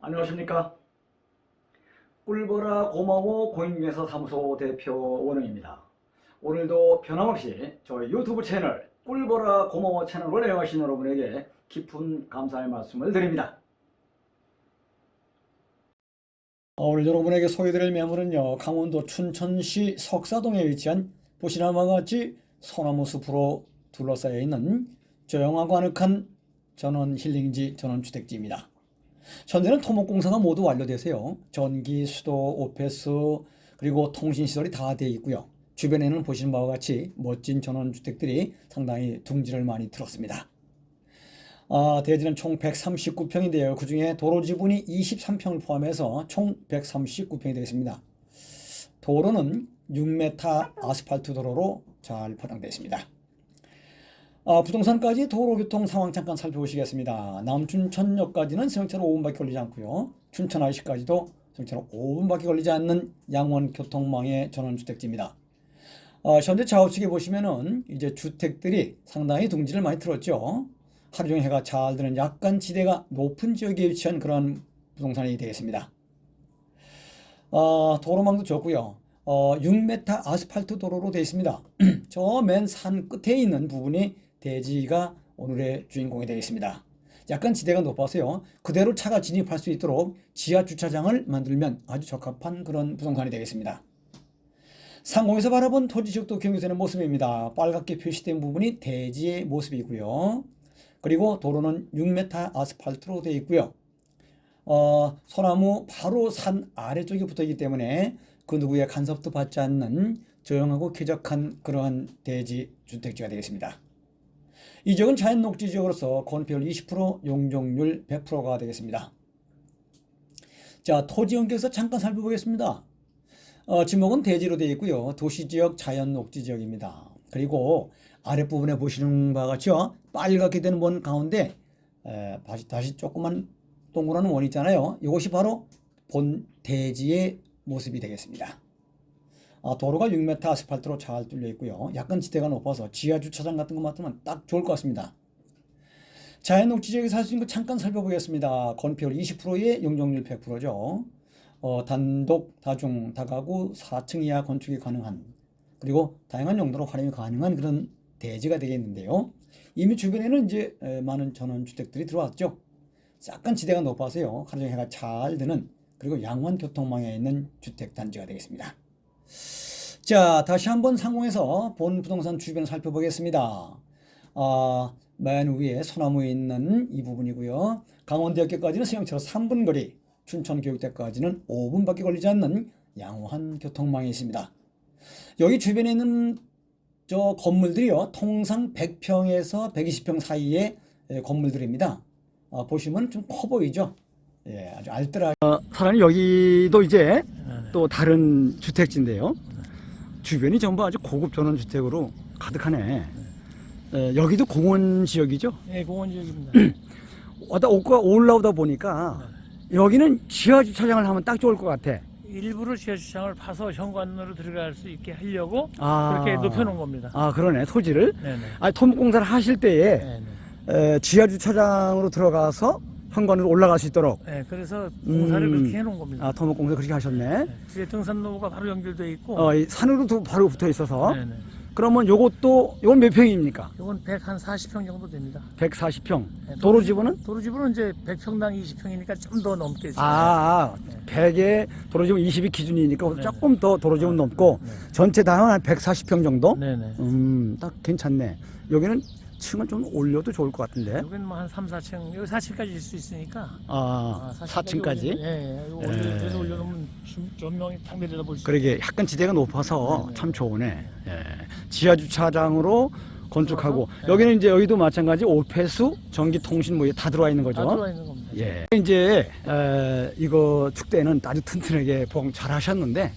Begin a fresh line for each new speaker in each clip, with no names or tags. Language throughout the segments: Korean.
안녕하십니까. 꿀보라 고마워 고인중개사 사무소 대표 원웅입니다. 오늘도 변함없이 저희 유튜브 채널 꿀보라 고마워 채널을 애용하신 여러분에게 깊은 감사의 말씀을 드립니다. 어, 오늘 여러분에게 소개드릴 매물은요 강원도 춘천시 석사동에 위치한 보시나 바와 같이 소나무 숲으로 둘러싸여 있는 조용하고 아늑한 전원 힐링지 전원 주택지입니다. 현재는 토목공사가 모두 완료돼서요. 전기, 수도, 오페스 그리고 통신시설이 다 되어 있고요. 주변에는 보시는 바와 같이 멋진 전원주택들이 상당히 둥지를 많이 들었습니다. 아, 대지는 총 139평인데요. 그 중에 도로 지분이 23평을 포함해서 총 139평이 되겠습니다. 도로는 6m 아스팔트 도로로 잘 포장되어 있습니다. 아, 부동산까지 도로 교통 상황 잠깐 살펴보시겠습니다. 남춘천역까지는 승용차로 5분밖에 걸리지 않고요. 춘천 IC까지도 승용차로 5분밖에 걸리지 않는 양원 교통망의 전원주택지입니다. 아, 현재 좌우측에 보시면은 이제 주택들이 상당히 둥지를 많이 틀었죠. 하루 종일 해가 잘 드는 약간 지대가 높은 지역에 위치한 그런 부동산이 되겠습니다. 어, 도로망도 좋고요. 어, 6m 아스팔트 도로로 되어 있습니다. 저 맨 산 끝에 있는 부분이 대지가 오늘의 주인공이 되겠습니다. 약간 지대가 높아서요. 그대로 차가 진입할 수 있도록 지하 주차장을 만들면 아주 적합한 그런 부동산이 되겠습니다. 상공에서 바라본 토지 지역도 경유되는 모습입니다. 빨갛게 표시된 부분이 대지의 모습이고요. 그리고 도로는 6m 아스팔트로 되어 있고요. 어, 소나무 바로 산 아래쪽에 붙어 있기 때문에 그 누구의 간섭도 받지 않는 조용하고 쾌적한 그러한 대지 주택지가 되겠습니다. 이 지역은 자연 녹지 지역으로서 건폐율 20%, 용적률 100%가 되겠습니다. 자, 토지 연결해서 잠깐 살펴보겠습니다. 어, 지목은 대지로 되어 있고요. 도시 지역, 자연 녹지 지역입니다. 그리고 아랫부분에 보시는 바와 같이요. 빨갛게 되는 원 가운데 에, 다시, 다시 조그만 동그란 원 있잖아요. 이것이 바로 본 대지의 모습이 되겠습니다. 아, 도로가 6m 아스팔트로 잘 뚫려 있고요. 약간 지대가 높아서 지하 주차장 같은 것 맡으면 딱 좋을 것 같습니다. 자연 녹지 지역에 살 수 있는 거 잠깐 살펴보겠습니다. 건폐율 20%에 용적률 100%죠. 어, 단독, 다중, 다가구 4층 이하 건축이 가능한 그리고 다양한 용도로 활용이 가능한 그런 대지가 되겠는데요. 이미 주변에는 이제 에, 많은 전원 주택들이 들어왔죠. 약간 지대가 높아서요. 하루 종일 해가 잘 드는 그리고 양원 교통망에 있는 주택 단지가 되겠습니다. 자, 다시 한번 상공에서 본 부동산 주변을 살펴보겠습니다. 아, 맨 위에 소나무에 있는 이 부분이고요. 강원대학교까지는 승용차로 3분 거리, 춘천교육대까지는 5분밖에 걸리지 않는 양호한 교통망이 있습니다. 여기 주변에 있는 저 건물들이요. 통상 100평에서 120평 사이의 예, 건물들입니다. 아, 보시면 좀 커 보이죠? 예, 아주 알뜰하. 어, 사장님 여기도 이제 또 다른 주택지인데요. 주변이 전부 아주 고급 전원주택으로 가득하네. 에, 여기도 공원 지역이죠.
네, 공원 지역입니다.
왔다 오가 올라오다 보니까 여기는 지하 주차장을 하면 딱 좋을 것 같아.
일부러 지하 주차장을 파서 현관으로 들어갈 수 있게 하려고
아,
그렇게 높여놓은 겁니다.
아 그러네 토지를.
네네.
아 토목공사를 하실 때에
네네.
에, 지하 주차장으로 들어가서 현관으로 올라갈 수 있도록
네, 그래서 공사를
음.
그렇게 해놓은 겁니다.
아 토목공사 그렇게 하셨네.
네. 뒤에 등산로가 바로 연결돼 있고.
어, 이 산으로 도 바로 붙어 있어서.
네네.
그러면 요것도 요건 몇 평입니까?
이건 100한 40평 정도 됩니다.
140평.
네,
도로 지분은?
도로 지분은 이제 100평당 20평이니까 좀 더 넘게. 지어요.
아, 100에 도로 지분 20이 기준이니까
네.
조금 더 도로 지분 넘고
네.
전체 다한 140평 정도?
네네.
음, 딱 괜찮네. 여기는 층을 좀 올려도 좋을 것 같은데.
여기는 뭐 한 3, 4층, 여기 4층까지 질수 있으니까.
아, 4층까지.
예, 예. 올려,
예.
그래서 올려놓으면 좀- 전명이 딱 내려다 볼 수
그러게 약간 지대가 높아서
네, 네.
참 좋으네. 예. 지하 주차장으로 건축하고
네.
여기는 이제 여기도 마찬가지 오폐수, 전기 통신 뭐 다 들어와 있는 거죠.
다 들어와 있는 겁니다.
예. 이제 에, 이거 축대는 아주 튼튼하게 보강 잘 하셨는데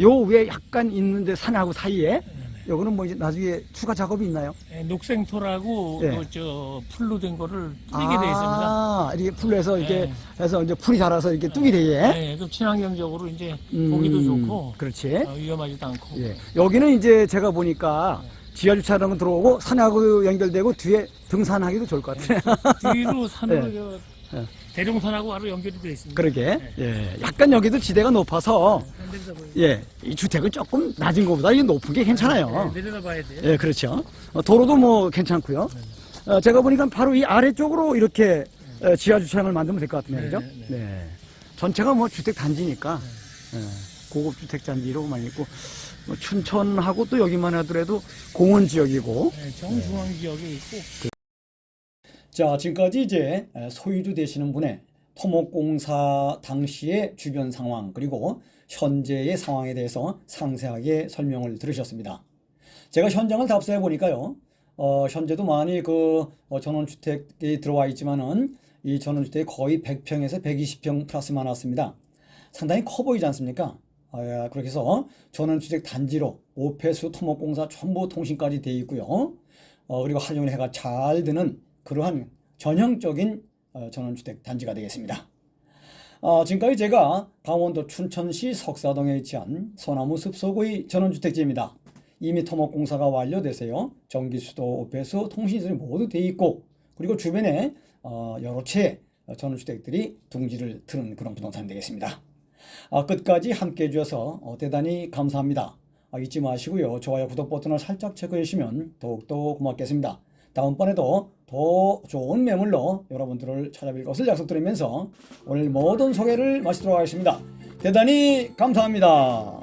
요 위에 약간 있는데 산하고 사이에 요거는 뭐 이제 나중에 추가 작업이 있나요?
예, 녹생토라고
예.
그저 풀로 된 거를 뚫게 돼 있습니다.
아, 이렇게 풀에서 이렇게
예.
해서 이제 풀이 자라서 이렇게 뚝이 되게.
예, 그 친환경적으로 이제 보기도 좋고
그렇지.
어, 위험하지도 않고.
예. 여기는 이제 제가 보니까 지하 주차장은 들어오고 산하고 연결되고 뒤에 등산하기도 좋을 것 같아요.
뒤로 산으로
예.
저
예.
대룡선하고 바로 연결이 되어 있습니다.
그러게. 예. 약간 여기도 지대가 높아서
안 내려다 봐야
예, 이 주택은 조금 낮은 것보다 이게 높은 게 괜찮아요.
네, 내려다 봐야 돼요.
예, 그렇죠. 어, 도로도 뭐 괜찮고요. 어, 제가 보니까 바로 이 아래쪽으로 이렇게 어, 지하 주차장을 만들면 될 것 같은데, 그죠?
네,
네. 전체가 뭐 주택 단지니까 예, 고급 주택 단지로만 있고 뭐 춘천하고 또 여기만 하더라도 공원 지역이고.
네, 정중앙 지역에 있고
자, 지금까지 이제 소유주 되시는 분의 토목공사 당시의 주변 상황 그리고 현재의 상황에 대해서 상세하게 설명을 들으셨습니다. 제가 현장을 답사해 보니까요, 어, 현재도 많이 그 어, 전원주택이 들어와 있지만은 이 전원주택이 거의 100평에서 120평 플러스 많았습니다. 상당히 커 보이지 않습니까? 아, 예, 그렇게 해서 전원주택 단지로 오폐수 토목공사 전부 통신까지 돼 있고요. 어, 그리고 한용을 해가 잘 드는 그러한 전형적인 어, 전원주택 단지가 되겠습니다. 어, 지금까지 제가 강원도 춘천시 석사동에 위치한 소나무 숲속의 전원주택지입니다. 이미 토목 공사가 완료돼서요. 전기수도, 오폐수, 통신선이 모두 돼 있고 그리고 주변에 어, 여러 채 전원주택들이 둥지를 트는 그런 부동산이 되겠습니다. 아, 끝까지 함께 해주셔서 어, 대단히 감사합니다. 아, 잊지 마시고요. 좋아요, 구독 버튼을 살짝 체크해 주시면 더욱더 고맙겠습니다. 다음번에도 더 좋은 매물로 여러분들을 찾아뵐 것을 약속드리면서 오늘 모든 소개를 마치도록 하겠습니다. 대단히 감사합니다.